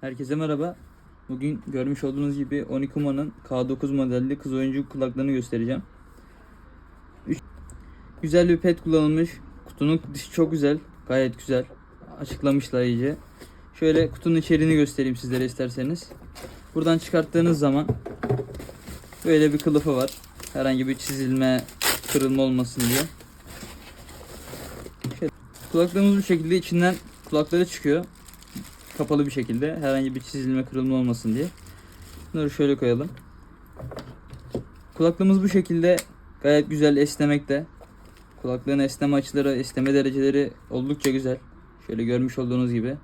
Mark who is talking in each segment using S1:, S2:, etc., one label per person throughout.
S1: Herkese merhaba. Bugün görmüş olduğunuz gibi Onikuma'nın K9 modelli kız oyuncu kulaklığını göstereceğim. Güzel bir pet kullanılmış. Kutunun dışı çok güzel. Gayet güzel. Açıklamışlar iyice. Şöyle kutunun içeriğini göstereyim sizlere isterseniz. Buradan çıkarttığınız zaman böyle bir kılıfı var. Herhangi bir çizilme, kırılma olmasın diye. Şöyle, kulaklığımız bu şekilde içinden kulakları çıkıyor kapalı bir şekilde herhangi bir çizilme kırılma olmasın diye. Bunları şöyle koyalım. Kulaklığımız bu şekilde gayet güzel esnemekte. Kulaklığın esneme açıları, esneme dereceleri oldukça güzel. Şöyle görmüş olduğunuz gibi.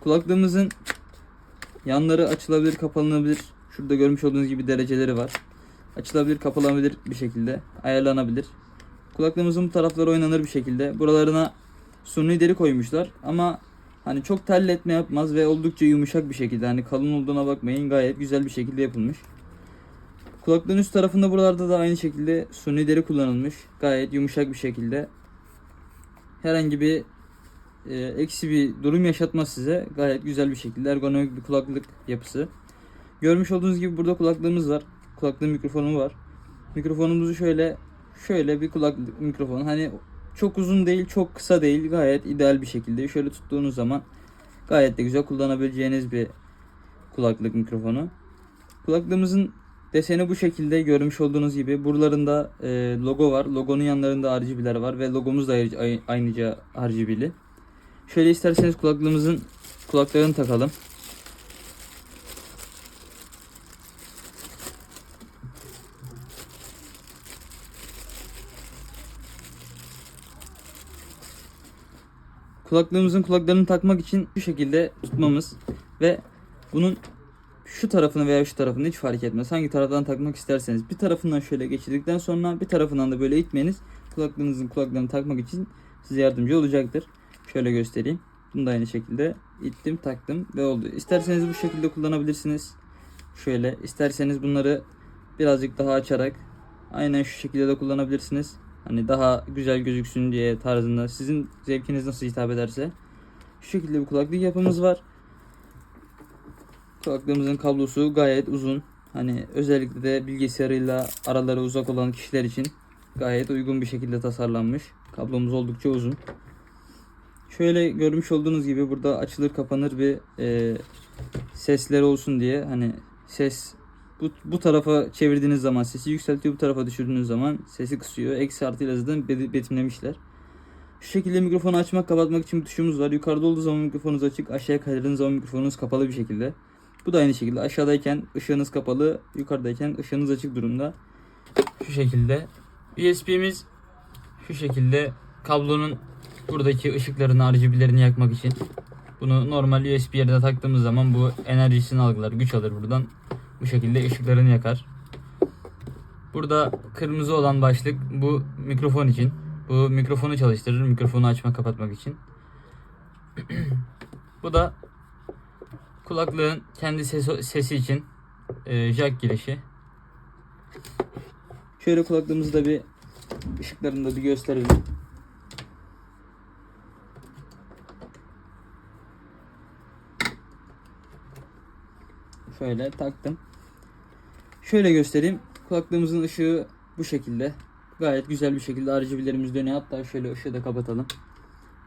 S1: Kulaklığımızın yanları açılabilir, kapanabilir. Şurada görmüş olduğunuz gibi dereceleri var. Açılabilir, kapanabilir bir şekilde ayarlanabilir. Kulaklığımızın bu tarafları oynanır bir şekilde. Buralarına suni deri koymuşlar ama Hani çok terletme yapmaz ve oldukça yumuşak bir şekilde. Hani kalın olduğuna bakmayın gayet güzel bir şekilde yapılmış. Kulaklığın üst tarafında buralarda da aynı şekilde suni deri kullanılmış. Gayet yumuşak bir şekilde. Herhangi bir e, eksi bir durum yaşatmaz size. Gayet güzel bir şekilde ergonomik bir kulaklık yapısı. Görmüş olduğunuz gibi burada kulaklığımız var. Kulaklığın mikrofonu var. Mikrofonumuzu şöyle şöyle bir kulaklık mikrofon. Hani çok uzun değil, çok kısa değil. Gayet ideal bir şekilde. Şöyle tuttuğunuz zaman gayet de güzel kullanabileceğiniz bir kulaklık mikrofonu. Kulaklığımızın deseni bu şekilde görmüş olduğunuz gibi. Buralarında e, logo var. Logonun yanlarında RGB'ler var ve logomuz da ayrıca- ay- aynıca RGB'li. Şöyle isterseniz kulaklığımızın kulaklarını takalım. Kulaklığımızın kulaklarını takmak için bu şekilde tutmamız ve bunun şu tarafını veya şu tarafını hiç fark etmez. Hangi taraftan takmak isterseniz bir tarafından şöyle geçirdikten sonra bir tarafından da böyle itmeniz kulaklığınızın kulaklarını takmak için size yardımcı olacaktır. Şöyle göstereyim. Bunu da aynı şekilde ittim, taktım ve oldu. İsterseniz bu şekilde kullanabilirsiniz. Şöyle isterseniz bunları birazcık daha açarak aynen şu şekilde de kullanabilirsiniz. Hani daha güzel gözüksün diye tarzında. Sizin zevkiniz nasıl hitap ederse. Şu şekilde bir kulaklık yapımız var. Kulaklığımızın kablosu gayet uzun. Hani özellikle de bilgisayarıyla araları uzak olan kişiler için gayet uygun bir şekilde tasarlanmış. Kablomuz oldukça uzun. Şöyle görmüş olduğunuz gibi burada açılır kapanır bir e, sesleri olsun diye hani ses bu, bu tarafa çevirdiğiniz zaman sesi yükseltiyor, bu tarafa düşürdüğünüz zaman sesi kısıyor. Eksi artıyla zaten be- betimlemişler. Şu şekilde mikrofonu açmak, kapatmak için bir tuşumuz var. Yukarıda olduğu zaman mikrofonunuz açık, aşağıya kaydırdığınız zaman mikrofonunuz kapalı bir şekilde. Bu da aynı şekilde aşağıdayken ışığınız kapalı, yukarıdayken ışığınız açık durumda. Şu şekilde. USB'miz şu şekilde kablonun buradaki ışıklarını, RGB'lerini yakmak için. Bunu normal USB yerine taktığımız zaman bu enerjisini algılar, güç alır buradan. Bu şekilde ışıklarını yakar. Burada kırmızı olan başlık bu mikrofon için. Bu mikrofonu çalıştırır. Mikrofonu açmak kapatmak için. bu da kulaklığın kendi sesi, sesi için e, jack girişi. Şöyle kulaklığımızı da bir ışıklarını da bir gösterelim. Şöyle taktım. Şöyle göstereyim. Kulaklığımızın ışığı bu şekilde. Gayet güzel bir şekilde RGB'lerimiz dönüyor. Hatta şöyle ışığı da kapatalım.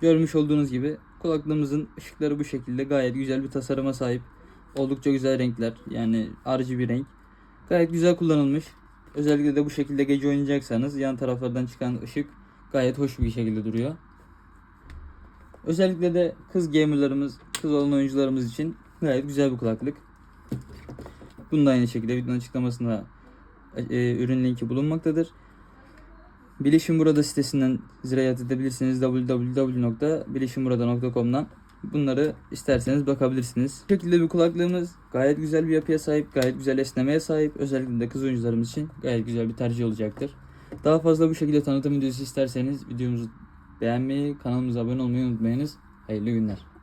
S1: Görmüş olduğunuz gibi kulaklığımızın ışıkları bu şekilde gayet güzel bir tasarıma sahip. Oldukça güzel renkler. Yani RGB renk. Gayet güzel kullanılmış. Özellikle de bu şekilde gece oynayacaksanız yan taraflardan çıkan ışık gayet hoş bir şekilde duruyor. Özellikle de kız gamerlarımız, kız olan oyuncularımız için gayet güzel bir kulaklık. Bunun da aynı şekilde videonun açıklamasında e, ürün linki bulunmaktadır. Bilişim Burada sitesinden ziyaret edebilirsiniz. www.bilişimburada.com'dan bunları isterseniz bakabilirsiniz. Bu şekilde bir kulaklığımız gayet güzel bir yapıya sahip, gayet güzel esnemeye sahip. Özellikle de kız oyuncularımız için gayet güzel bir tercih olacaktır. Daha fazla bu şekilde tanıtım videosu isterseniz videomuzu beğenmeyi, kanalımıza abone olmayı unutmayınız. Hayırlı günler.